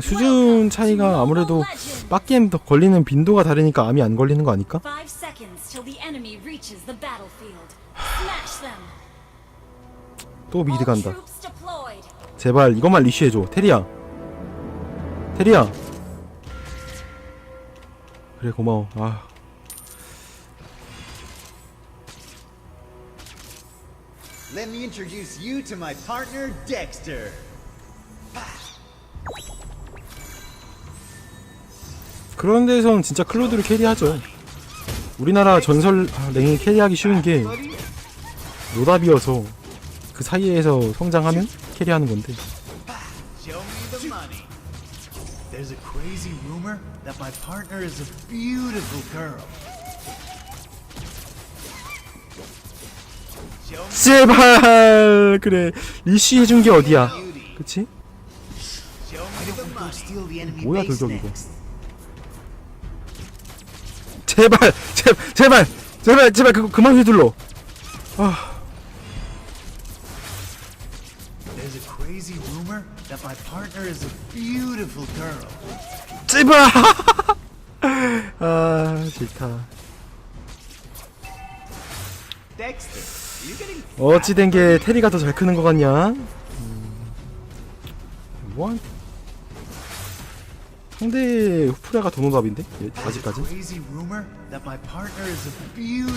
수준 차이가 아무래도 빡겜 더 걸리는 빈도가 다르니까 암이 안 걸리는 거 아닐까? 또 미드 간다. 제발 이것만 리쉬해줘. 테리야. 테리야. 그래 고마워. 아 Let me introduce you to my partner, Dexter. 그런 데선 진짜 클로드를 캐리하죠. 우리나라 전설 아, 랭이 캐리하기 쉬운 게 노답이어서 그 사이에서 성장하면 캐리하는 건데. There's a crazy rumor that my partner is a beautiful girl. 제발 그래 리쉬 해준 게 어디야? 그치? 뭐야, base 돌격 이거. next. 제발 제, 제발 제발 제발 그거 그만 휘둘러. 아. 제발. 아 싫다. Getting 어찌 된 게 테리가 더 잘 크는 것 같냐? 음, 뭐한 상대 후프레가 더 노답인데 얘, There's a 아직까지?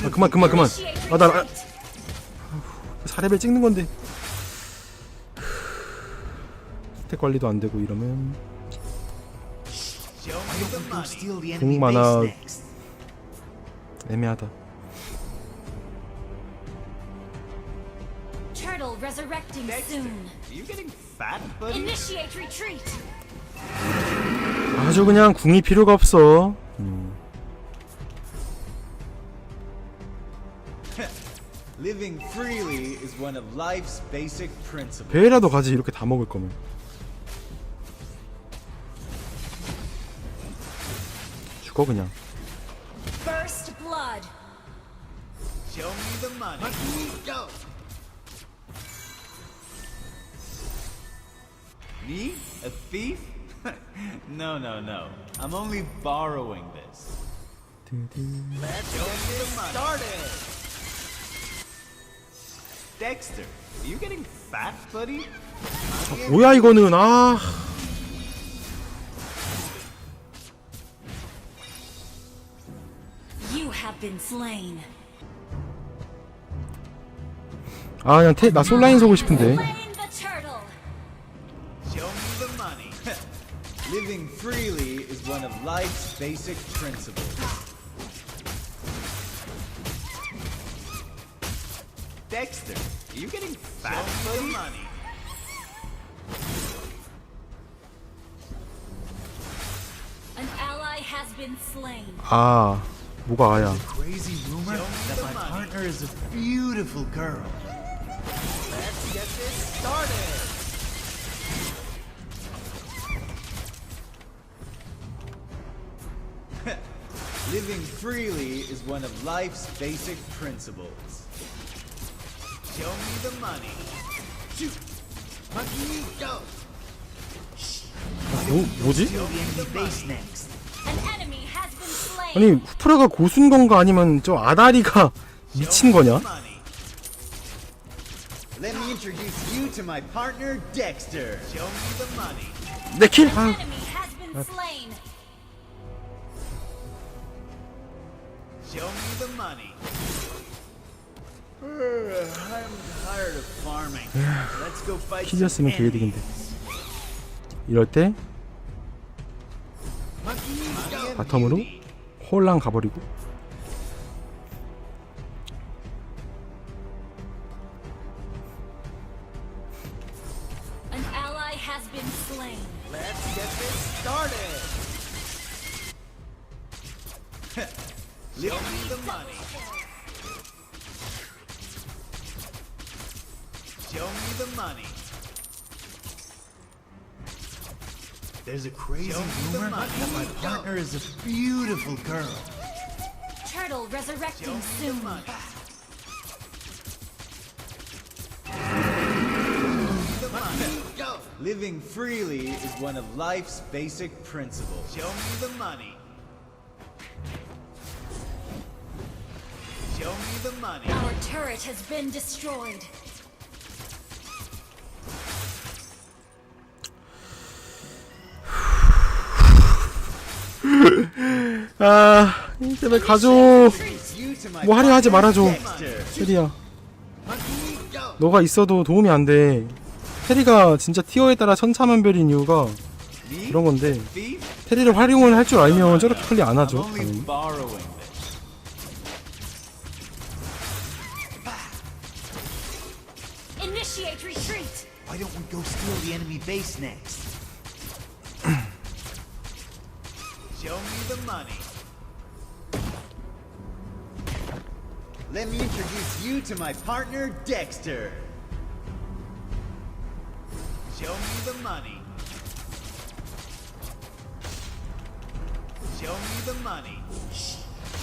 아, 그만 그만 그만. 아나 아, retreat. 4레벨 찍는 건데. 스택 관리도 안 되고 이러면 공 많아. 애매하다. Resurrecting soon. You getting fat, buddy? Initiate retreat. 아주 그냥 궁이 필요가 없어. 음. Living freely is one of life's basic principles. 배라도 가지 이렇게 다 먹을 거면. 죽어 그냥. First blood. Show me the money. Go. Me? A thief? no, no, no. I'm only borrowing this. Let's get started. Dexter, are you getting fat, buddy? 뭐야 이거는 아. You have been slain. 아 그냥 테, 나 솔라인 서고 싶은데. freely is one of life's basic principles. Dexter, are you getting fat, buddy? money. An ally has been slain. 아 뭐가 아야. Crazy rumor that my partner is a beautiful girl. Let's get this started. Living freely is one of life's basic principles. Show me the money. Shoot. Monkey, go. 뭐 뭐지? 아니 후프라가 고수인 건가 아니면 저 아다리가 미친 거냐? Let me introduce you to my partner, Dexter. Show me the money. 내 킬? An 아 Show me the money. I'm tired of farming. Let's go fight some 킬이었으면 개이득인데. 이럴 때 enemies. 바텀으로 홀랑 가버리고 There's a crazy rumor that my partner is a beautiful girl. Turtle resurrecting soon. Living freely is one of life's basic principles. Show me the money. Show me the money. Our turret has been destroyed. 아 제발 가줘 뭐 하려 하지 말아줘. 테리야. 너가 있어도 도움이 안 돼 테리가 진짜 티어에 따라 천차만별인 이유가? 그런 건데? 테리를 활용을 할 줄 알면 저렇게 플레이 안 하죠 당연히 borrowing this. Initiate retreat. Why don't we go steal the enemy base next? Show me the money. Let me introduce you to my partner, Dexter. Show me the money. Show me the money. Shh.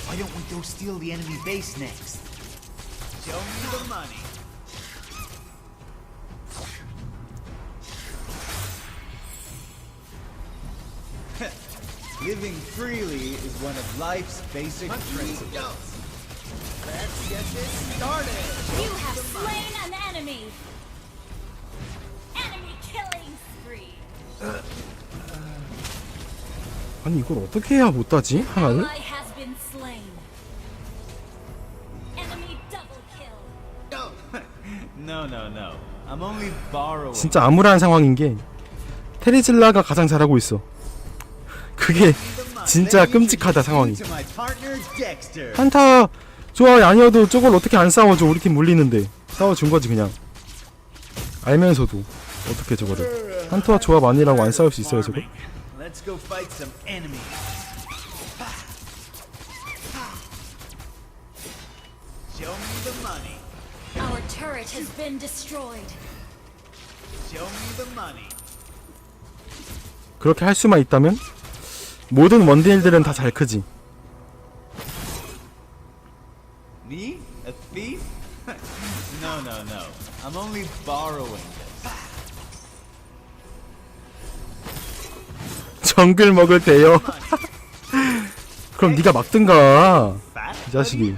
Why don't we go steal the enemy base next? Show me the money. Living freely is one of life's basic principles. Let's get this started. You have slain an enemy. Enemy killing spree. 아니 이걸 어떻게 해야 못 따지 하나를? Ally has been slain. Enemy double kill. No, no, no. I'm only borrowing. 진짜 암울한 상황인 게 테리즐라가 가장 잘하고 있어 그게 진짜 끔찍하다 상황이. 한타 좋아 아니어도 저걸 어떻게 안 싸워줘 우리 팀 물리는데 싸워준 거지 그냥 알면서도 어떻게 저거를 한타와 조합 아니라고 안 싸울 수 있어요 저거? Our turret has been destroyed. Show me the money. 그렇게 할 수만 있다면 모든 원딜들은 다 잘 크지 Me? A thief? no, no, no. I'm only borrowing this. 정글 먹을 때요 그럼 네가 막든가? 이 자식이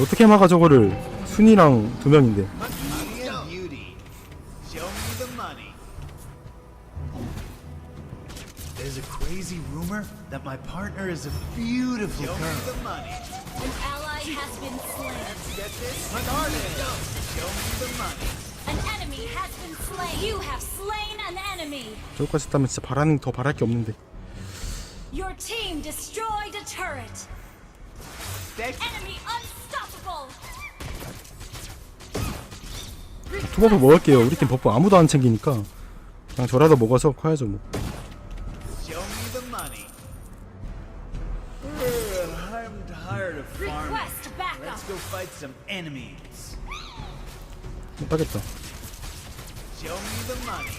어떻게 막아 저거를 순이랑 두 명인데 that my partner is a beautiful Show girl. me the money. An ally has been slain. Get this started. Show me the money. An enemy has been slain. You have slain an enemy. 저거까지 따면 진짜 바라는 더 바랄 게 없는데 Your team destroyed a turret. Enemy unstoppable. 투버프 먹을게요 우리 팀 버프 아무도 안 챙기니까 그냥 저라도 먹어서 커야죠 뭐 some enemies. 못 따겠다 Show me the money.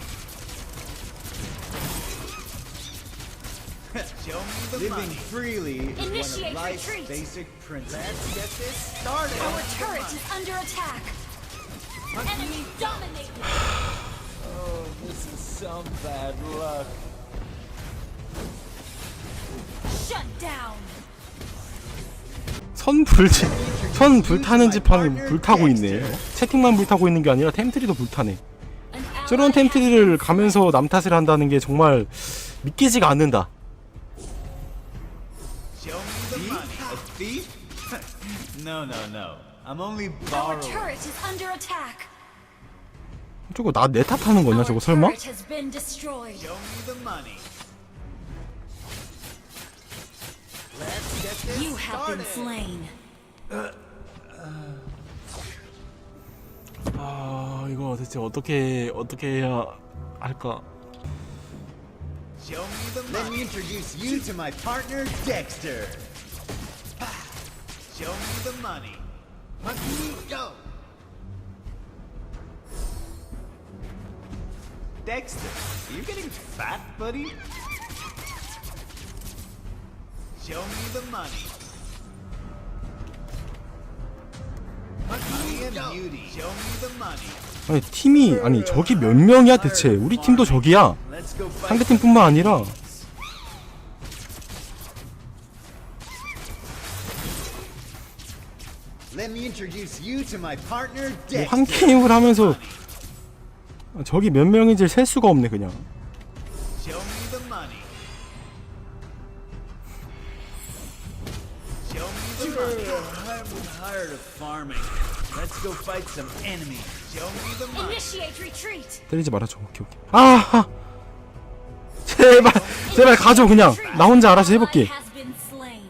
Show me the Living money. freely is Initiate one of life's retreat. basic principles. Let's get this started. Our turret is under attack. Enemy dominated. Oh, this is some bad luck. Shut down. 선 불지 선 불타는 지팡이 불타고 있네 채팅만 불타고 있는 게 아니라 템트리도 불타네 저런 템트리를 가면서 남 탓을 한다는 게 정말 믿기지가 않는다 Show me the money. A thief? no, no, no. I'm only Our borrowing. turret is under attack. 저거 나 내 탓하는 거냐 저거 설마? this You have been started. slain. 아 이거 대체 어떻게 어떻게 해야 할까 Show me the money. Let me introduce you to my partner, Dexter. Show me the money. Monkey, go. Dexter, are you getting fat, buddy? Show me the money. Money and beauty. Show me the money. 아니 팀이 아니 적이 몇 명이야 대체 우리 팀도 적이야 Let's go fight 상대 팀뿐만 아니라 Let me introduce you to my partner, 뭐 Dexter. 한 게임을 하면서 적이 몇 명인지 셀 수가 없네 그냥 I'm tired of farming. Let's go fight some enemies. Show me the money. Initiate retreat. 때리지 말아줘 오케이 오케이 아 아. 제발 제발 가져 그냥 나 혼자 알아서 해볼게 has been slain.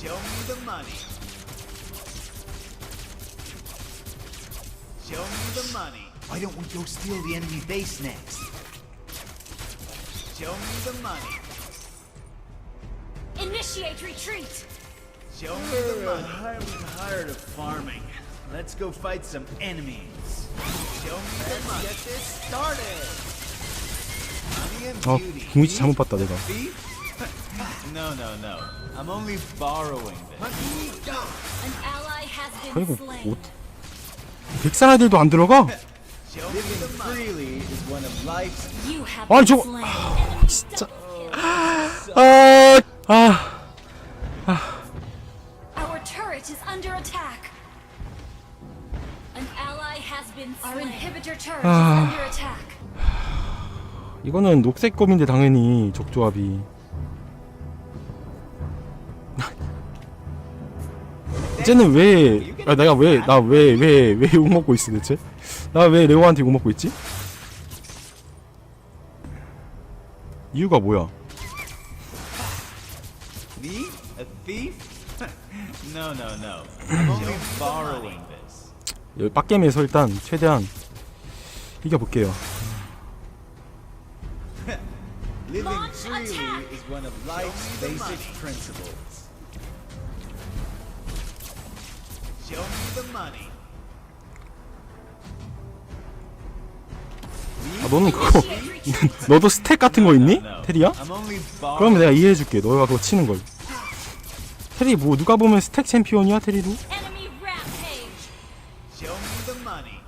Show me the money. Show me the money. Why don't we go steal the enemy base next? Retreat. Show me the money. I'm tired of farming. Let's go fight some enemies. Show me the money. Get this started. Money and 아 beauty. 공위치 잘못 봤다 내가 Thief? no, no, no. I'm only borrowing this. An ally has 아이고 been slain. 옷 백산 아들도 안 들어가? The freely is one of life's You have 아니 been 저거 slain. 아, 진짜 아, 아 Our turret is under attack. An ally has been slain. Our inhibitor turret Ah. is under attack. 이거는 녹색 검인데 당연히 적조합이 이제는 왜 아, 내가 왜 나 왜 왜 왜 욕 먹고 있어 대체 나 왜 레오한테 욕 먹고 있지 이유가 뭐야 no, no, no. I'm only borrowing this. 여기 빡겜에서 일단 최대한 이겨볼게요 Living freely is one of life's basic principles. Show me the money. 아 너는 그거. 너도 스택 같은 거 있니 테리야 I'm only 그러면 borrowing. 내가 이해해줄게 너가 그거 치는 걸 테리 뭐 누가 보면 스택 챔피언이야 테리도 Enemy rampage. Show me the money.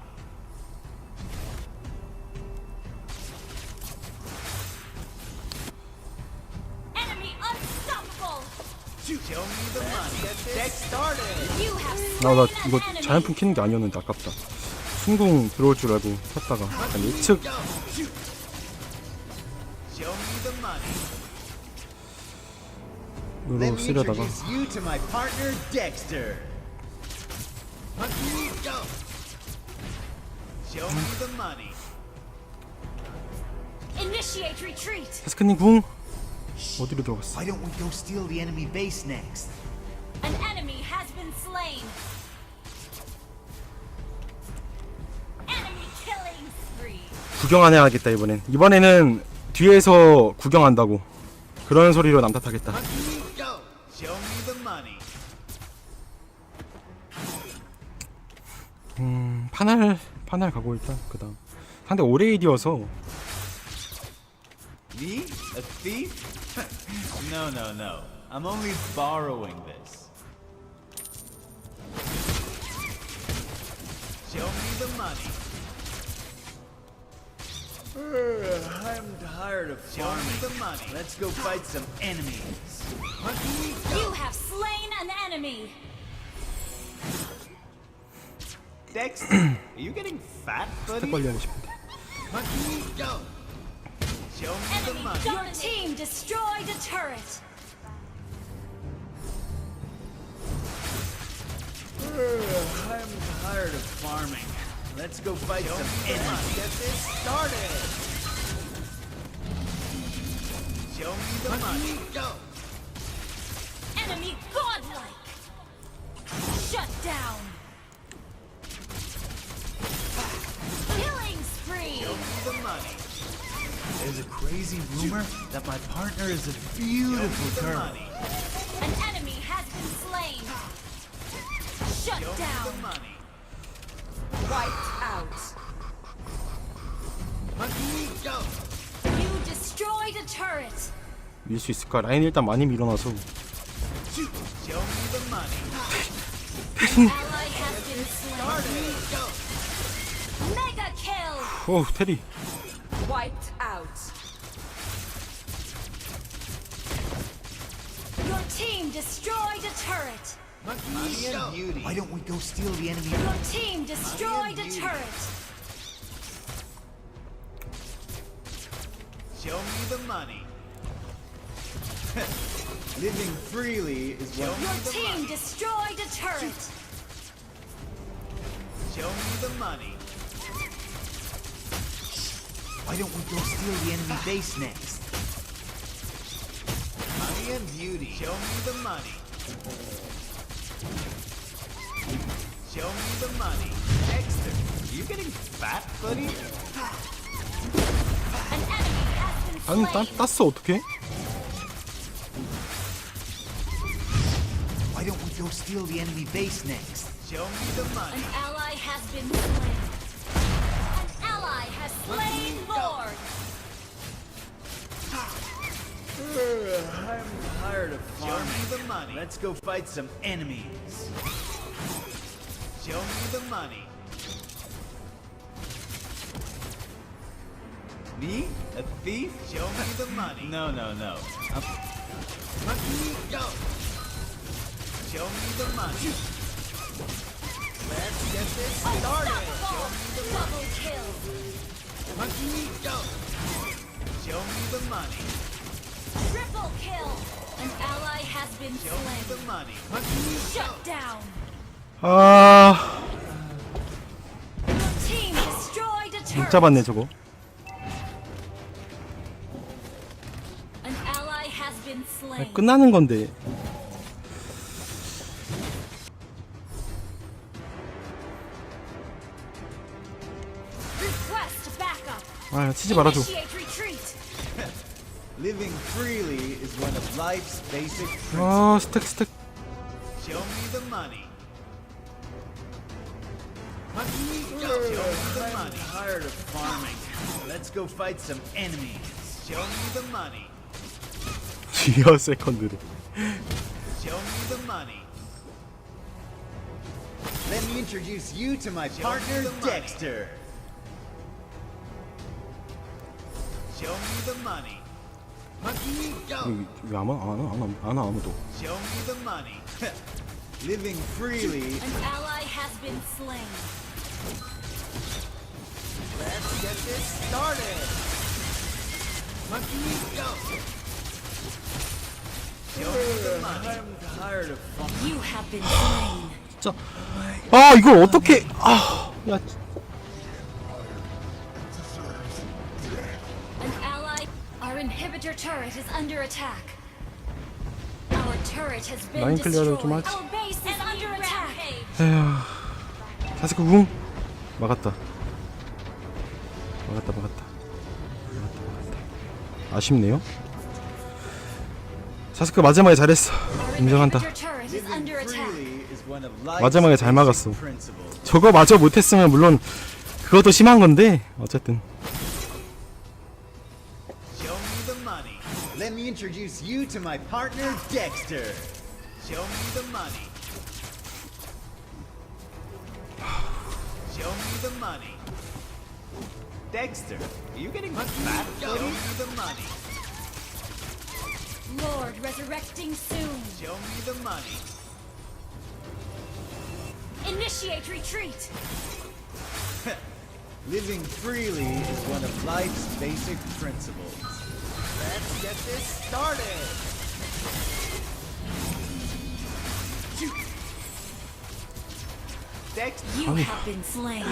Enemy unstoppable. Shoot. Show me the money. Get this started. You have slain 아나 an 이거. 자연풍 키는 게 아니었는데 아깝다 순궁 들어올 줄 알고 샀다가 약간 예측 으로 쓰려다가 introduce you to my partner, Dexter. Monkey, go. Show me the money. Initiate retreat. 테스크님 궁 어디로 들어갔어 Why don't we go steal the enemy base next? An enemy has been slain. Enemy killing spree. 구경 안 해야겠다 이번엔 이번에는 뒤에서 구경한다고 그런 소리로 남 탓하겠다 파날 파날 가고 일단 그다음 상대 오레이디어서 Me? A thief? no, no, no. I'm only borrowing this. Show me the money. I'm tired of farming. Show me the money. Let's go fight some enemies. Monkey, You have slain an enemy. Dex, are you getting fat, buddy? Let me go. Show me the money. Your team destroyed a turret. I'm tired of farming. Let's go fight Show some enemies. Get this started. Show me the Let money. Me go. Enemy godlike. Shut down. crazy rumor that my partner is a beautiful girl. An enemy has been slain. Shut Yo down. Wiped out. Magneto. You destroyed a turret. 밀 수 있을까? 라인 일단 많이 밀어놔서. 테리. 오 테리. Team destroyed a turret. Money and beauty. Why don't we go steal the enemy? Your team destroyed a turret. Show me the money. Living freely is one Your of the team money. destroyed a turret. Show me the money. Why don't we go steal the enemy base next? Money and beauty. Show me the money. Show me the money. Dexter, you getting fat, buddy? An enemy has been 아니 따, slain. 땄어 어떡해? Why don't we go steal the enemy base next? Show me the money. An ally has been slain. I'm tired of farming. Show me the money. Let's go fight some enemies. Show me the money. Me? A thief? Show me the money. No, no, no. Monkey, go! Show me the money. Let's get this started. Unstoppable. Double kill. Monkey, go! Show me the money. Triple kill. An ally has been me the slain. money. Shut down. 아 Your team destroyed a 못 turret. 잡았네 저거 An ally has been slain. 끝나는 건데 Request backup. 아 치지 말아줘 Initiate. Living freely is one of life's basic principles. 아 스택 스택 Show me the money. Monkey, go! Show me the money. I'm tired of farming. Let's go fight some enemies. Show me the money. 리어 세컨드를 Show me the money. Let me introduce you to my partner, Dexter. Show me the money. Monkey, go! 왜 아무 안와 안 와 아무도 Show me the money. Living freely. An ally has been slain. Let's get this started. Monkey, go! Show me the money. I'm tired of fun. You have been slain. 진짜 아 이걸 어떻게 아야 Our inhibitor turret is under attack. Our turret has been 라인 클리어를 destroyed. 좀 하지. Our base is under attack. 에휴 사스크 궁 막았다 막았다 막았다 막았다 막았다 아쉽네요 사스크 마지막에 잘했어 Our 인정한다 inhibitor turret is under attack. 마지막에 잘 막았어. 저거 마저 못했으면 물론 그것도 심한 건데 어쨌든 me introduce you to my partner, Dexter. Show me the money. Show me the money. Dexter, are you getting much fat. Show me the money. Lord resurrecting soon. Show me the money. Initiate retreat. Living freely is one of life's basic principles. Let's get this started. You have been slain.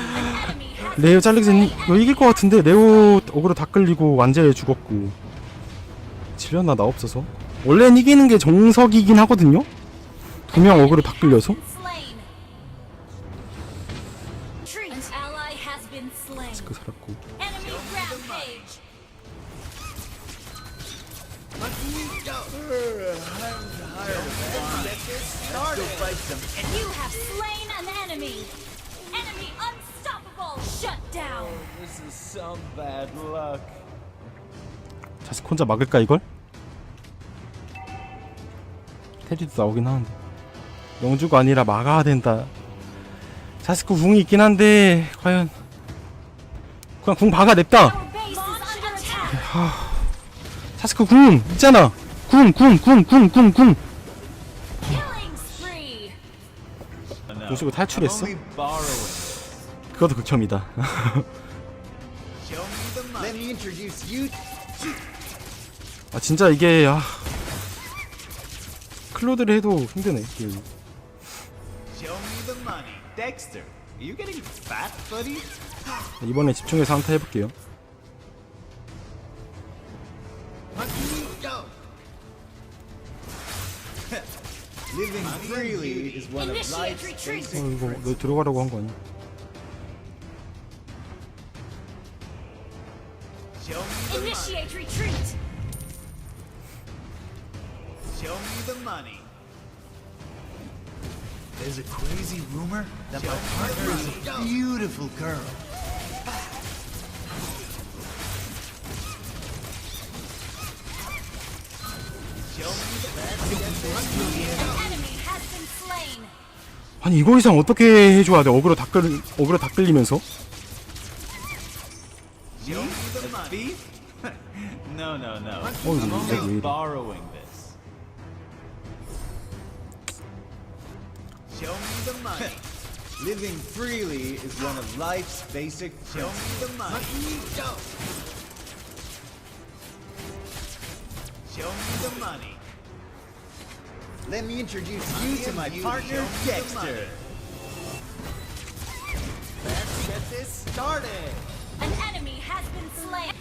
레오 잘리기. 너 이길 것 같은데 레오 어그로 다 끌리고 완전히 죽었고 질렸나 나 없어서 원래는 이기는 게 정석이긴 하거든요 두 명 어그로 다 끌려서 혼자 막을까 이걸? 테리도 나오긴 하는데. 영주가 아니라 막아야 된다. 자스크 궁이 있긴 한데 과연. 그냥 궁 박아 냅다. attack. 사스크 궁! 있잖아! 궁 궁 궁 궁 궁궁! 쓰고 탈출했어? 그것도 극혐이다 아 진짜 이게 아 클로드를 해도 힘드네 게임 Show me the money. Dexter, are you getting fat, buddy? 이번에 집중해서 한타 해볼게요 Living freely is one of Initiate life's retreat. basic 어 이거 너 들어가라고 한 거 아니야. Initiate retreat. Show me the money. There's a crazy rumor that my partner is a beautiful girl. Show me the An enemy has been slain. 아니 이거 이상 어떻게 해줘야 돼 어그로 다 끌, 어그로 다 끌리면서 Show me the Living freely is one of life's basic Show me the money. Show me the money. Let me introduce you to my partner, Dexter. Let's get this started. An enemy has been slain.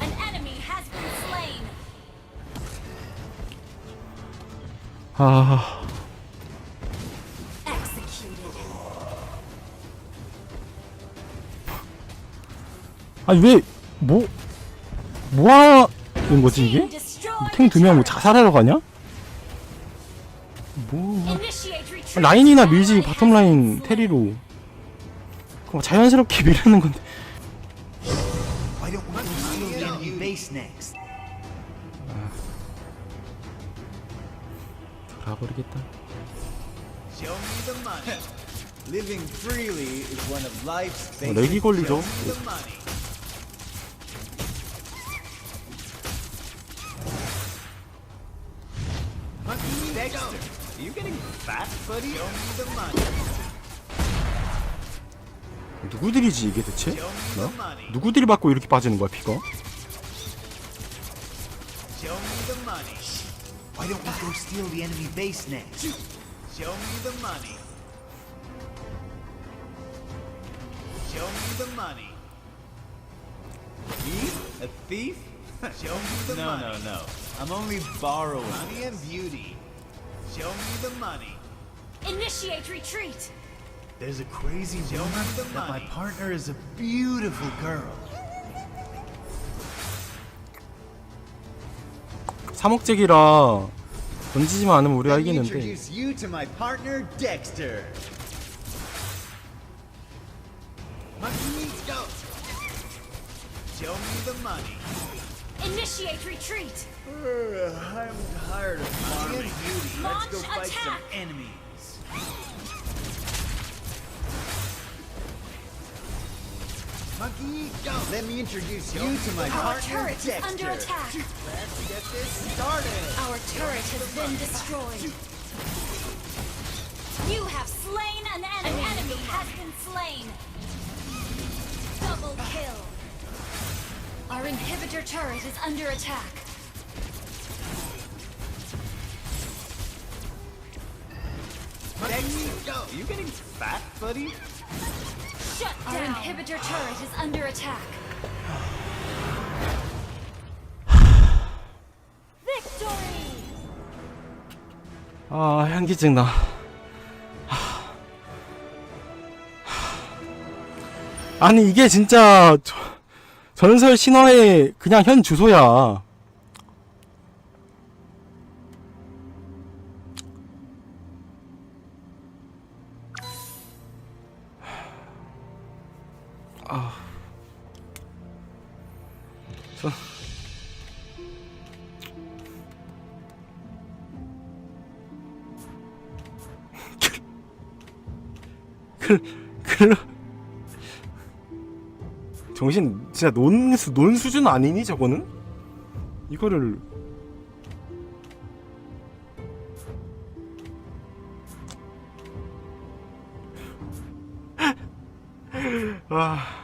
An enemy has been slain. 아 아니 왜 뭐 뭐하 는 거지 이게? 탱 두 명 뭐. 자살하러 가냐? 뭐. 라인이나 밀지 바텀 라인. 테리로 그거 자연스럽게 밀는 건데 life's 어, 렉이 걸리죠. 누구들이지 이게 대체? Show me 나? the money. 누구들이 받고 이렇게 빠지는 거야 피가? Show me the money. Why don't we go steal the enemy base next? Show me the money. Show me the money. Me? A thief? Show me the money. No, no, no. I'm only borrowing. Money and beauty. Show me the money. Initiate retreat. There's a crazy rumor that my partner is a beautiful girl. 3억잭이라 던지지만 않으면 우리가 Let me 이기는데 introduce you to my partner, Dexter. Monkey goat. Show me the money. Initiate retreat. I'm tired of farming. Beauty. Launch Let's go fight some attack. enemies. Monkey goat. Let me introduce you to my Our partner, turret is under attack. Let's get this started. Our turret has been destroyed. You have slain an enemy. An enemy has been slain. Double kill. Our inhibitor turret is under attack. Are you getting fat, buddy? Shut Our inhibitor turret is under attack. Victory! 아 현기증 나 아니 이게 진짜 저- 전설 신화의 그냥 현 주소야 클로 정신 진짜 논, 수- 논 수준 아니니 저거는? 이거를. 아